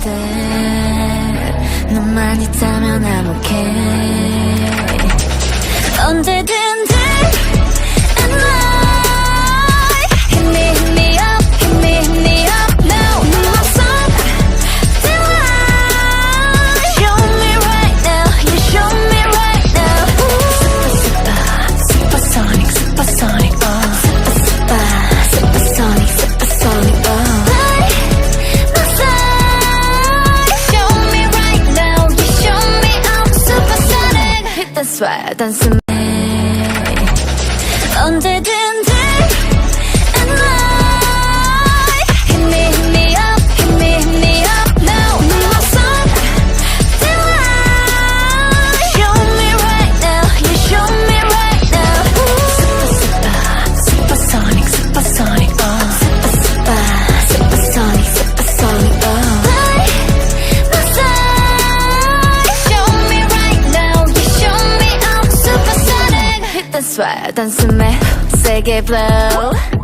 때 너만 있다면 I'm okay. 언제든 That's why I dance me 언제든 swear 단숨에 세게 blow